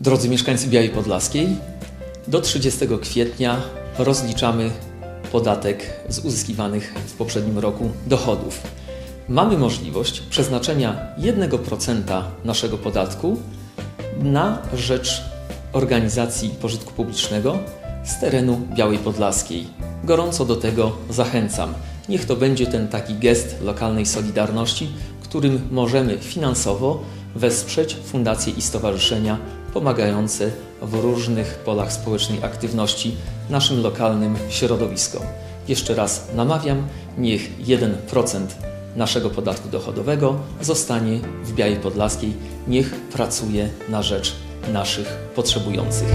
Drodzy mieszkańcy Białej Podlaskiej, do 30 kwietnia rozliczamy podatek z uzyskiwanych w poprzednim roku dochodów. Mamy możliwość przeznaczenia 1% naszego podatku na rzecz organizacji pożytku publicznego z terenu Białej Podlaskiej. Gorąco do tego zachęcam. Niech to będzie ten taki gest lokalnej solidarności, którym możemy finansowo wesprzeć fundacje i stowarzyszenia pomagające w różnych polach społecznej aktywności naszym lokalnym środowiskom. Jeszcze raz namawiam, niech 1% naszego podatku dochodowego zostanie w Białej Podlaskiej, niech pracuje na rzecz naszych potrzebujących.